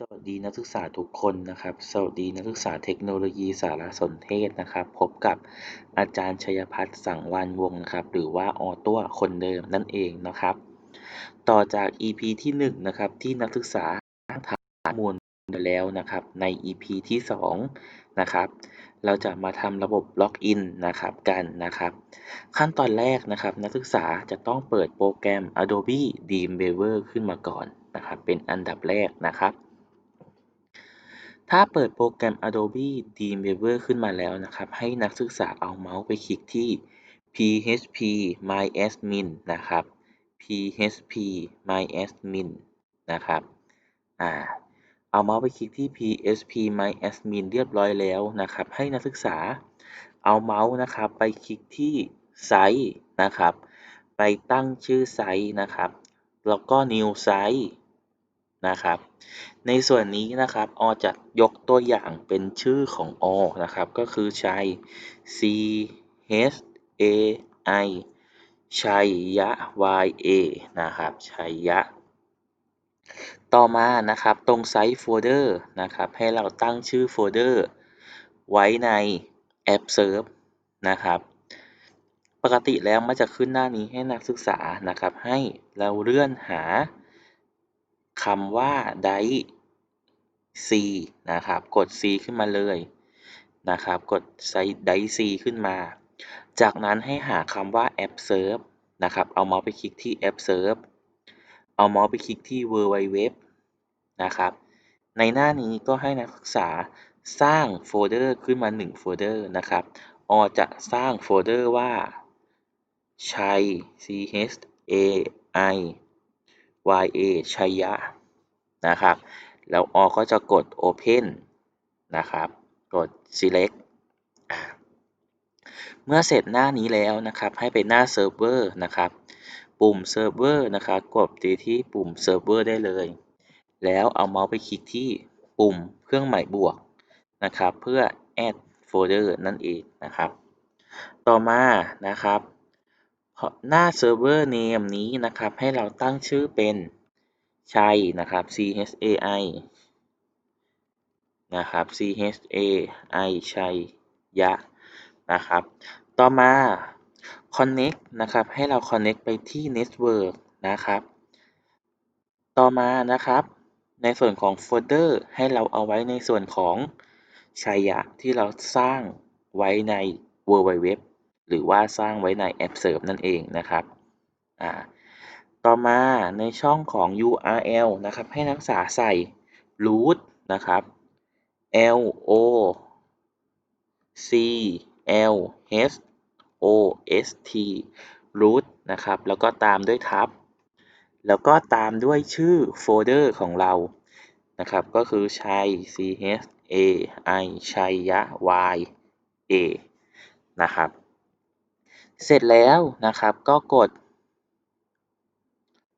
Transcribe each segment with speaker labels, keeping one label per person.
Speaker 1: สวัสดีนักศึกษาทุกคนนะครับ สวัสดีนักศึกษาเทคโนโลยีสารสนเทศนะครับ พบกับอาจารย์ชัยพัฒน์สังวานวงศ์นะครับ หรือว่าออตัวคนเดิมนั่นเองนะครับ ต่อจาก EP ที่1นะครับที่นักศึกษาถามข้อมูลไปแล้วนะครับ ใน EP ที่2นะครับเราจะมาทำระบบล็อกอินนะครับกันนะครับ ขั้นตอนแรกนะครับ นักศึกษาจะต้องเปิดโปรแกรม Adobe Dreamweaver ขึ้นมาก่อนนะครับ เป็นอันดับแรกนะครับ ถ้าเปิดโปรแกรม Adobe Dreamweaver ขึ้นมาแล้วนะครับ ให้นักศึกษาเอาเมาส์ไปคลิกที่ php myadmin นะครับ php myadmin นะครับ อ่า เอาเมาส์ไปคลิกที่ php myadmin เรียบร้อยแล้วนะครับ ให้นักศึกษาเอาเมาส์นะครับไปคลิกที่ไซต์นะครับ ไปตั้งชื่อไซต์นะครับ แล้วก็ new site นะครับ ในส่วนนี้นะครับอจะยกตัวอย่างเป็นชื่อของอนะครับ ก็คือชัย C H A I ชัยยะ Y A นะครับ ชัยยะ ต่อมานะครับตรงไซต์โฟลเดอร์นะครับ ให้เราตั้งชื่อโฟลเดอร์ไว้ในแอป Serve นะครับ ปกติแล้วมันจะขึ้นหน้านี้ให้นักศึกษานะครับ ให้เราเลื่อนหา คำว่า die c นะครับ กด c ขึ้นมาเลยนะครับ กดใส่ die c ขึ้นมา จากนั้นให้หาคำว่า app serve นะครับ เอาเมาส์ไปคลิกที่ app serve เอาเมาส์ไปคลิกที่ www นะครับ ในหน้านี้ก็ให้นักศึกษาสร้างโฟลเดอร์ขึ้นมา1โฟลเดอร์นะครับอจะสร้างโฟลเดอร์ว่าชัย c h a i ya ชัยยะนะครับ แล้วอก็จะกด open นะครับ กด select เมื่อเสร็จหน้านี้แล้วนะครับ ให้ไปหน้าเซิร์ฟเวอร์นะครับ ปุ่มเซิร์ฟเวอร์นะครับ กดตีที่ปุ่มเซิร์ฟเวอร์ได้เลย แล้วเอาเมาส์ไปคลิกที่ปุ่มเครื่องหมายบวกนะครับ เพื่อ add folder นั่นเองนะครับ ต่อมานะครับ หน้า server name นี้นะครับ ให้เราตั้งชื่อเป็นชัยนะครับ C H A I นะครับ C H A I ชัยยะนะครับ ต่อมา connect นะครับ ให้เรา connect ไปที่ network นะครับ ต่อมานะครับ ในส่วนของโฟลเดอร์ให้เราเอาไว้ในส่วนของชัยยะที่เราสร้างไว้ใน w w w หรือว่าสร้างไว้ในแอปเสิร์ฟนั่นเองนะครับอ่าต่อมาในช่องของ URL นะครับให้นักศึกษาใส่ root นะครับ L O C L H O S T root นะครับ แล้วก็ตามด้วยทับ แล้วก็ตามด้วยชื่อโฟลเดอร์ของเรา นะครับ ก็คือชัย C H A I ชัยยะ Y A นะครับ เสร็จแล้วนะครับก็กด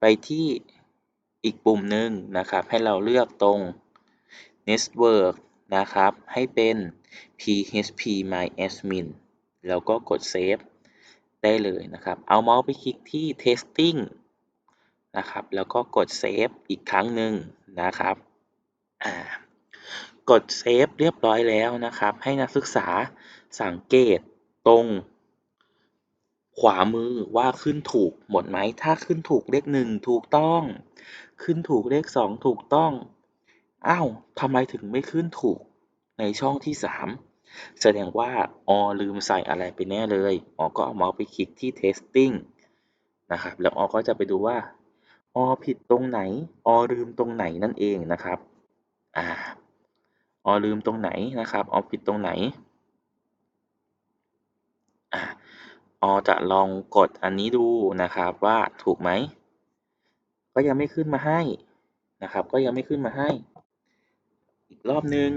Speaker 1: ไปที่อีกปุ่มหนึ่งนะครับ ให้เราเลือกตรง network นะครับ ให้เป็น php myadmin แล้วก็กด save ได้เลยนะครับ เอาเมาส์ไปคลิกที่ testing นะครับ แล้วก็กด save อีกครั้งหนึ่งนะครับ กด save เรียบร้อยแล้วนะครับ ให้นักศึกษาสังเกตตรง ขวามือว่าขึ้นถูกหมดไหม ถ้าขึ้นถูกเลขหนึ่งถูกต้อง ขึ้นถูกเลขสองถูกต้อง อ้าวทำไมถึงไม่ขึ้นถูกในช่องที่สามแสดงว่าอลืมใส่อะไรไปแน่เลยอก็เอาเมาส์ไปคลิกที่ testing นะครับ แล้วอก็จะไปดูว่าอผิดตรงไหนอลืมตรงไหนนั่นเองนะครับ อ่าอลืมตรงไหนนะครับอผิดตรงไหน อ่า อจะลองกดอันนี้ดูนะครับว่าถูกไหม ก็ยังไม่ขึ้นมาให้นะครับ ก็ยังไม่ขึ้นมาให้ อีกรอบนึง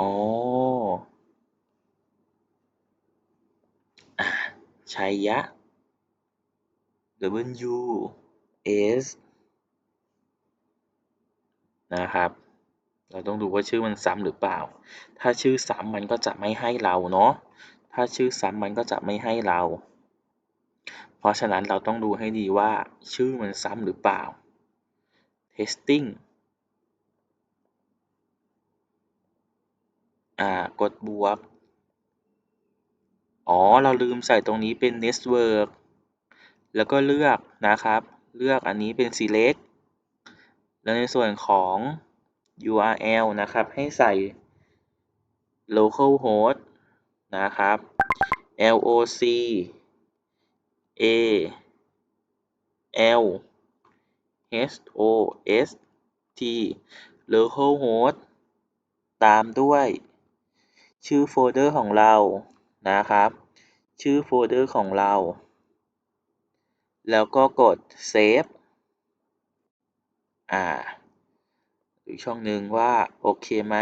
Speaker 1: อ๋อชัยยะ W S นะครับ เราต้องดูว่าชื่อมันซ้ำหรือเปล่า ถ้าชื่อซ้ำมันก็จะไม่ให้เราเนาะ ถ้าชื่อซ้ำมันก็จะไม่ให้เรา เพราะฉะนั้นเราต้องดูให้ดีว่าชื่อมันซ้ำหรือเปล่า testing อ่ากดบวก อ๋อ เราลืมใส่ตรงนี้เป็น network แล้วก็เลือกนะครับ เลือกอันนี้เป็น select แล้วในส่วนของ URL นะครับ ให้ใส่ localhost นะครับ loc a l host localhost ตามด้วย ชื่อโฟลเดอร์ของเรานะครับ ชื่อโฟลเดอร์ของเรา แล้วก็กด save อ่าอีกช่องหนึ่งว่า โอเคไหม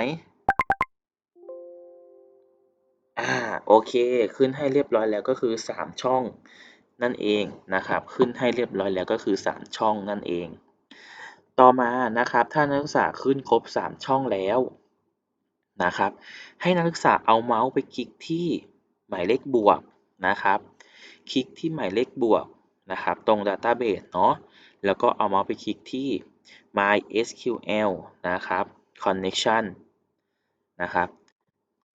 Speaker 1: อ่าโอเค ขึ้นให้เรียบร้อยแล้วก็คือ 3 ช่องนั่นเองนะครับ ขึ้นให้เรียบร้อยแล้วก็คือ 3 ช่องนั่นเอง ต่อมานะครับ ถ้านักศึกษาขึ้นครบ 3 ช่องแล้วนะครับ ให้นักศึกษาเอาเมาส์ไปคลิกที่หมายเลขบวกนะครับ คลิกที่หมายเลขบวกนะครับ ตรง Database เนาะแล้วก็เอาเมาส์ไปคลิกที่ MySQL นะครับ Connection นะครับ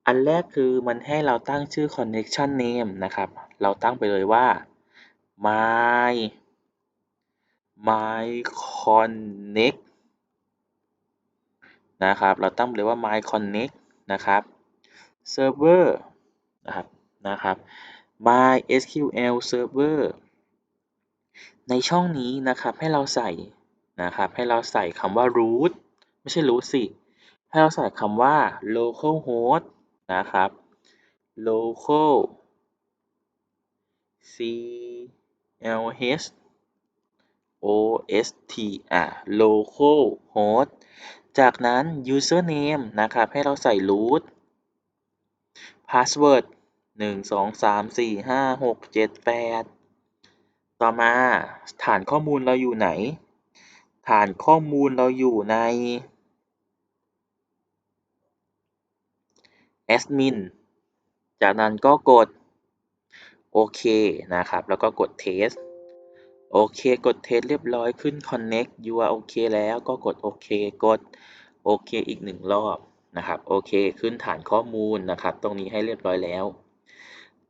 Speaker 1: อันแรกคือมันให้เราตั้งชื่อ connection name นะครับ เราตั้งไปเลยว่า my my connect นะครับ เราตั้งไปเลยว่า my connect นะครับ server นะครับ นะครับ my SQL server ในช่องนี้นะครับให้เราใส่นะครับ ให้เราใส่คำว่า root ไม่ใช่ root สิ ให้เราใส่คำว่า localhost นะครับ local c l h o s t อ่า local host จากนั้น username นะครับ ให้เราใส่ root password หนึ่งสองสามสี่ห้าหกเจ็ดแปดต่อมาฐานข้อมูลเราอยู่ไหน ฐานข้อมูลเราอยู่ใน admin จากนั้นก็กดโอเคนะครับ แล้วก็กด test โอเค กด test เรียบร้อยขึ้น connect you are โอเคแล้วก็กดโอเค กดโอเคอีกหนึ่งรอบนะครับ โอเค ขึ้นฐานข้อมูลนะครับ ตรงนี้ให้เรียบร้อยแล้ว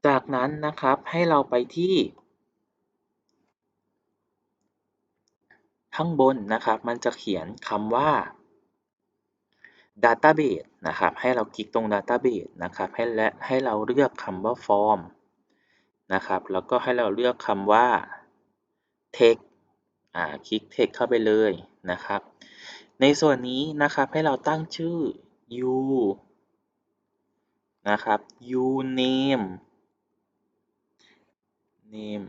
Speaker 1: จากนั้นนะครับ ให้เราไปที่ข้างบนนะครับ มันจะเขียนคำว่า database นะครับให้เราคลิกตรง database นะครับให้และให้เราเลือกคำว่า form นะครับแล้วก็ให้เราเลือกคำว่า text อ่าคลิก text เข้าไปเลยนะครับ ในส่วนนี้นะครับให้เราตั้งชื่อ u นะครับ u name name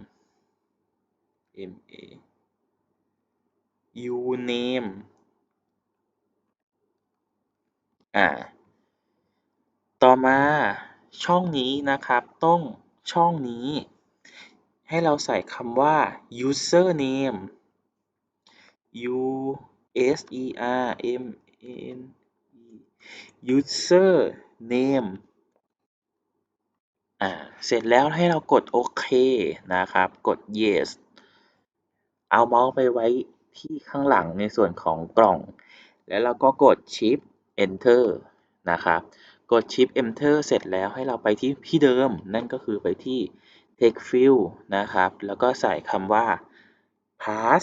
Speaker 1: m a u name อ่า ต่อมาช่องนี้นะครับต้องช่องนี้ ให้เราใส่คำว่า user name u s e r m a n e user name อ่า เสร็จแล้วให้เรากดโอเคนะครับ กด yes เอาเมาส์ไปไว้ที่ข้างหลังในส่วนของกล่อง แล้วเราก็กด shift enter นะครับ กด shift enter เสร็จแล้วให้เราไปที่ที่เดิม นั่นก็คือไปที่ text field นะครับ แล้วก็ใส่คำว่า pass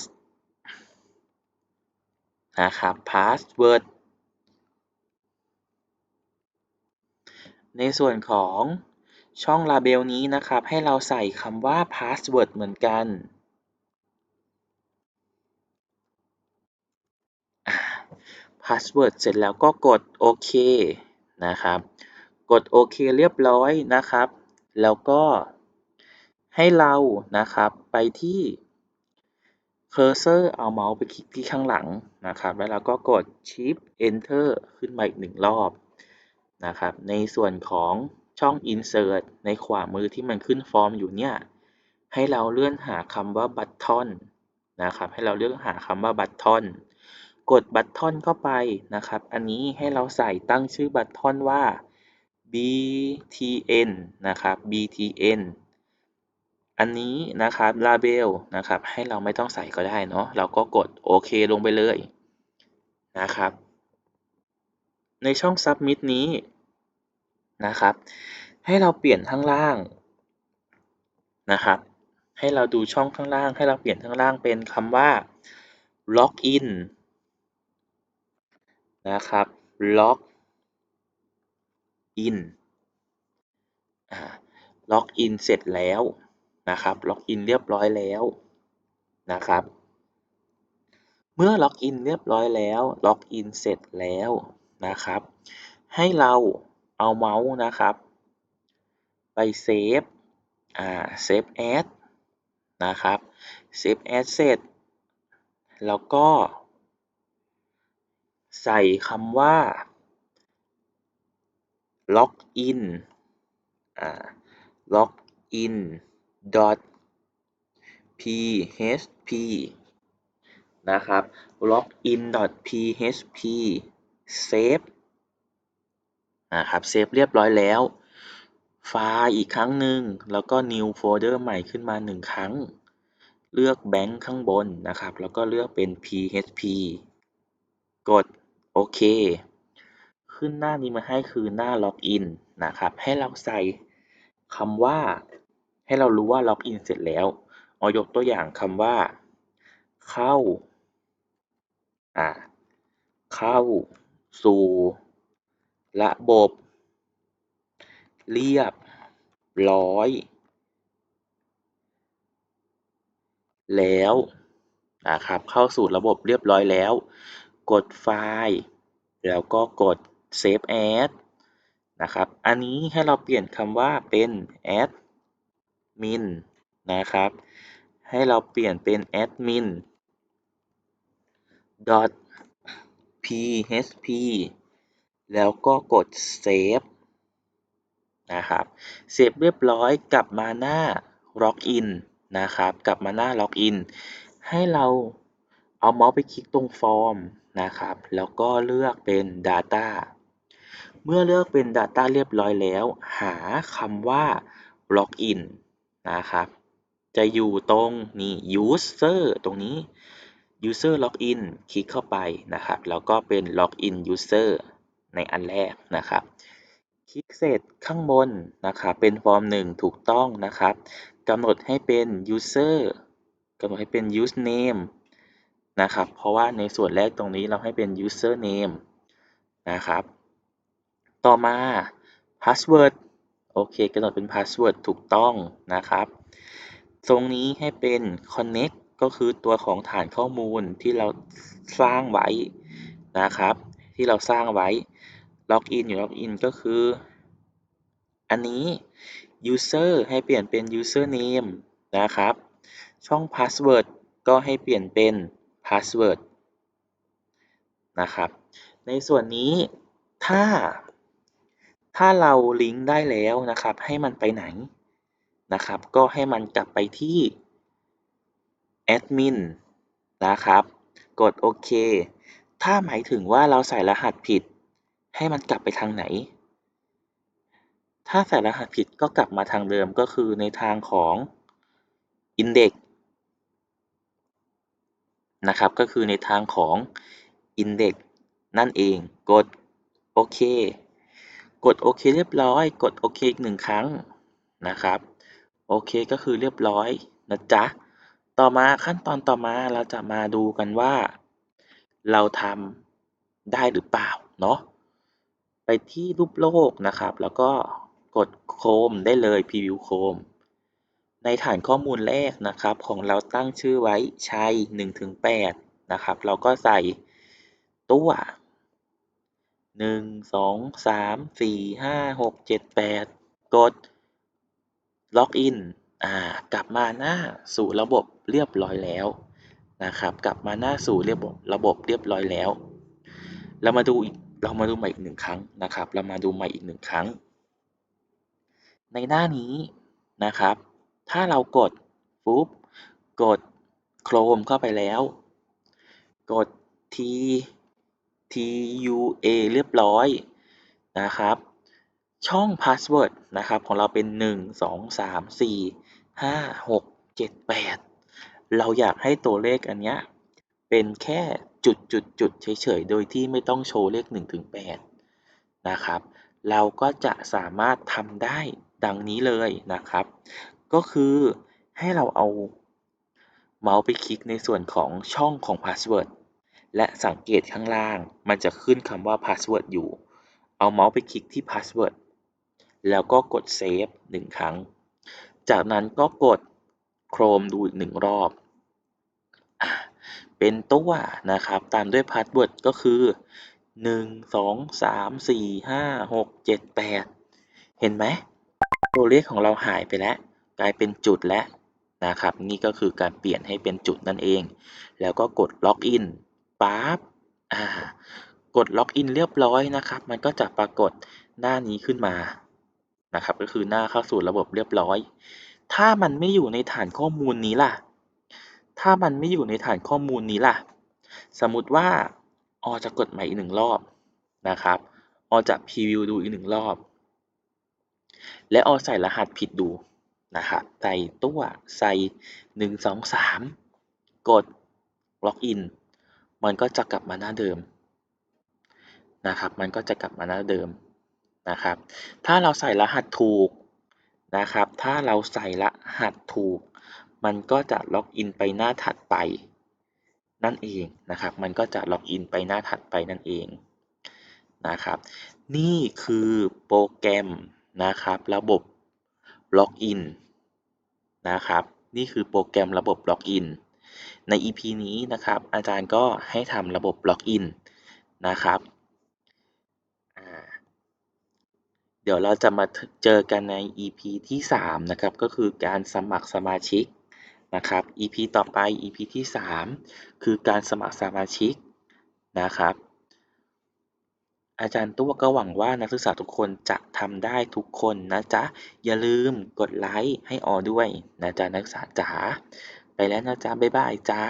Speaker 1: นะครับ password ในส่วนของช่อง label นี้นะครับ ให้เราใส่คำว่า password เหมือนกัน password เสร็จแล้วก็กดโอเคนะครับ กดโอเคเรียบร้อยนะครับ แล้วก็ให้เรานะครับไปที่ cursor เอาเมาส์ไปคลิกที่ข้างหลังนะครับ แล้วเราก็กด shift enter ขึ้นมาอีกหนึ่งรอบนะครับ ในส่วนของช่อง insert ในขวามือที่มันขึ้นฟอร์มอยู่เนี่ย ให้เราเลื่อนหาคำว่า button นะครับ ให้เราเลื่อนหาคำว่า button กด button เข้าไปนะครับ อันนี้ให้เราใส่ตั้งชื่อ button ว่า btn นะครับ btn อันนี้นะครับ label นะครับ ให้เราไม่ต้องใส่ก็ได้เนาะเราก็กดโอเคลงไปเลยนะครับ ในช่อง submit นี้นะครับ ให้เราเปลี่ยนข้างล่างนะครับ ให้เราดูช่องข้างล่าง ให้เราเปลี่ยนข้างล่างเป็นคำว่า login นะครับ log in อ่า log in เสร็จแล้วนะครับ log in เรียบร้อยแล้วนะครับ เมื่อ log in เรียบร้อยแล้ว log in เสร็จแล้วนะครับ ให้เราเอาเมาส์นะครับ ไปเซฟอ่าเซฟแอดนะครับเซฟแอดเสร็จแล้วก็ ใส่คำว่า login อ่า login dot php นะครับ login dot php save นะครับเซฟเรียบร้อยแล้ว ไฟล์อีกครั้งหนึ่ง แล้วก็ new folder ใหม่ขึ้นมา 1 ครั้ง เลือกแบงค์ข้างบนนะครับ แล้วก็เลือกเป็น php กด โอเค ขึ้นหน้านี้มาให้คือหน้า login นนะครับ ให้เราใส่คำว่า ให้เรารู้ว่า login เสร็จแล้วเอายกตัวอย่างคำว่า เข้า อ่า เข้า สู่ ระบบ เรียบ ร้อย แล้วนะครับ เข้าสู่ระบบเรียบร้อยแล้ว กดไฟล์ แล้วก็กด save as นะครับ อันนี้ให้เราเปลี่ยนคำว่าเป็น admin นะครับ ให้เราเปลี่ยนเป็น admin dot php แล้วก็กด save นะครับ เสร็จเรียบร้อยกลับมาหน้า login นะครับ กลับมาหน้า login ให้เราเอาเมาส์ไปคลิกตรงฟอร์ม นะครับ แล้วก็เลือกเป็น data เมื่อเลือกเป็น data เรียบร้อยแล้ว หาคำว่า login นะครับ จะอยู่ตรงนี่ user ตรงนี้ user login คลิกเข้าไปนะครับ แล้วก็เป็น login user ในอันแรกนะครับ คลิกเสร็จข้างบนนะครับ เป็นฟอร์ม 1 ถูกต้องนะครับกำหนดให้เป็น user กำหนดให้เป็น username นะครับ เพราะว่าในส่วนแรกตรงนี้เราให้เป็น username นะครับ ต่อมา password โอเคกำหนดเป็น password ถูกต้องนะครับ ตรงนี้ให้เป็น connect ก็คือตัวของฐานข้อมูลที่เราสร้างไว้นะครับ ที่เราสร้างไว้ login อยู่ login ก็คือ อันนี้ user ให้เปลี่ยนเป็น username นะครับ ช่อง password ก็ให้เปลี่ยนเป็น password นะครับ ในส่วนนี้ถ้า ถ้าเราลิงก์ได้แล้วนะครับ ให้มันไปไหนนะครับ ก็ให้มันกลับไปที่ admin นะครับ กดโอเค ถ้าหมายถึงว่าเราใส่รหัสผิด ให้มันกลับไปทางไหน ถ้าใส่รหัสผิดก็กลับมาทางเดิมก็คือในทางของ index นะครับ ก็คือในทางของ index นั่นเองกดโอเค กดโอเคเรียบร้อย กดโอเคอีกหนึ่งครั้งนะครับโอเคก็คือเรียบร้อยนะจ๊ะ ต่อมาขั้นตอนต่อมาเราจะมาดูกันว่า เราทำได้หรือเปล่าเนาะไปที่รูปโลกนะครับ แล้วก็กดโคมได้เลย Preview Chrome ในฐานข้อมูลแรกนะครับ ของเราตั้งชื่อไว้ชัย1-8นะครับ เราก็ใส่ตัวหนึ่งสองสามสี่ห้าหกเจ็ดแปดกดล็อกอินอ่ากลับมาหน้าสู่ระบบเรียบร้อยแล้วนะครับ กลับมาหน้าสู่เรียบระบบเรียบร้อยแล้ว เรามาดูอีกเรามาดูใหม่อีกหนึ่งครั้งนะครับ เรามาดูใหม่อีกหนึ่งครั้ง ในหน้านี้นะครับ ถ้าเรากดปุ๊บกด Chrome เข้าไปแล้ว กด T TUA เรียบร้อยนะครับ ช่อง password นะครับของเราเป็น 1 2 3 4 5 6 7 8 เราอยากให้ตัวเลขอันเนี้ยเป็นแค่จุดจุดจุดเฉยๆ โดยที่ไม่ต้องโชว์เลข1ถึง8นะครับ เราก็จะสามารถทำได้ดังนี้เลยนะครับ ก็คือให้เราเอาเมาส์ไปคลิกในส่วนของช่องของ Password และสังเกตข้างล่างมันจะขึ้นคำว่า Password อยู่ เอาเมาส์ไปคลิกที่ Password แล้วก็กด Save หนึ่งครั้ง จากนั้นก็กด Chrome ดูอีกหนึ่งรอบ เป็นตัวนะครับ ตามด้วย Password ก็คือ 1 2 3 4 5 6 7 8 เห็นไหม ตัวเลขของเราหายไปแล้ว กลายเป็นจุดแล้วนะครับ นี่ก็คือการเปลี่ยนให้เป็นจุดนั่นเอง แล้วก็กดล็อกอินปั๊บอ่ากดล็อกอินเรียบร้อยนะครับ มันก็จะปรากฏหน้านี้ขึ้นมานะครับ ก็คือหน้าเข้าสู่ระบบเรียบร้อย ถ้ามันไม่อยู่ในฐานข้อมูลนี้ล่ะ ถ้ามันไม่อยู่ในฐานข้อมูลนี้ล่ะ สมมติว่าออจะกดใหม่อีกหนึ่งรอบนะครับออจะพรีวิวดูอีกหนึ่งรอบ และออใส่รหัสผิดดู นะครับใส่ตัวใส่หนึ่งสองสามกดล็อกอินมันก็จะกลับมาหน้าเดิมนะครับ มันก็จะกลับมาหน้าเดิมนะครับ ถ้าเราใส่รหัสถูกนะครับ ถ้าเราใส่รหัสถูก มันก็จะล็อกอินไปหน้าถัดไป นั่นเองนะครับ มันก็จะล็อกอินไปหน้าถัดไปนั่นเองนะครับ นี่คือโปรแกรมนะครับ ระบบ ล็อกอินนะครับ นี่คือโปรแกรมระบบล็อกอินใน EP นี้นะครับ อาจารย์ก็ให้ทำระบบล็อกอินนะครับเดี๋ยวเราจะมาเจอกันใน EP ที่ 3 นะครับ ก็คือการสมัครสมาชิกนะครับ EP ต่อไป EP ที่ 3 คือการสมัครสมาชิกนะครับ อาจารย์ตัวก็หวังว่านักศึกษาทุกคนจะทำได้ทุกคนนะจ๊ะ อย่าลืมกดไลค์ให้ออด้วยนะจ๊ะนักศึกษาจ๋า ไปแล้วนะจ๊ะ บ๊ายบายจ้า